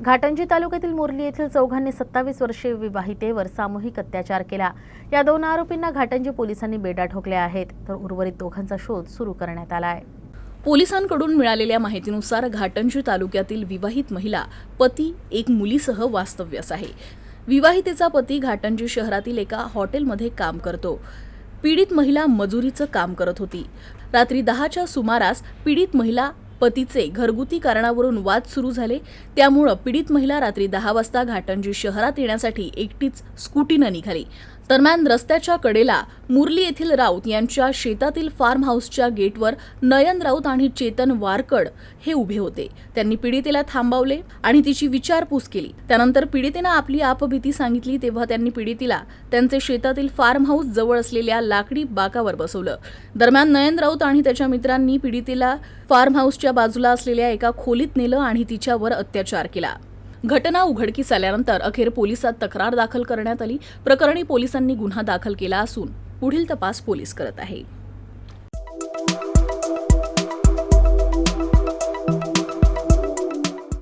घाटंजी तालुक्यातील मुरली येथील चौघांनी सत्तावीस वर्षीय विवाहितेवर सामूहिक अत्याचार केला. या दोन आरोपींना घाटंजी पोलिसांनी बेडा ठोकल्या आहेत तर उर्वरित दोघांचा शोध सुरू करण्यात आला आहे पोलिसांकडून मिळालेल्या माहितीनुसार घाटंजी तालुक्यातील विवाहित महिला पती एक मुलीसह वास्तव्यास आहे. विवाहितेचा पती घाटंजी शहरातील एका हॉटेलमध्ये काम करतो. पीडित महिला मजुरीचं काम करत होती. रात्री दहाच्या सुमारास पीडित महिला पतीचे घरगुती कारणावरून वाद सुरू झाले. त्यामुळं पीडित महिला रात्री दहा वाजता घाटंजी शहरात येण्यासाठी एकटीच स्कूटीनं निघाली. दरम्यान रस्त्याच्या कडेला मुरली येथील राऊत यांच्या शेतातील फार्म हाऊसच्या गेटवर नयन राऊत आणि चेतन वारकड हे उभे होते. त्यांनी पीडितेला थांबवले आणि तिची विचारपूस केली. त्यानंतर पीडितेनं आपली आपभीती सांगितली तेव्हा त्यांनी पीडितीला त्यांचे शेतातील फार्म हाऊस जवळ असलेल्या लाकडी बाकावर बसवलं. दरम्यान नयन राऊत आणि त्याच्या मित्रांनी पीडितेला फार्म हाऊसच्या बाजूला असलेल्या एका खोलीत नेलं आणि तिच्यावर अत्याचार केला. घटना उघडकीस आल्यानंतर अखेर पोलिसात तक्रार दाखल करण्यात आली. प्रकरणी पोलिसांनी गुन्हा दाखल केला असून पुढील तपास पोलीस करत आहे.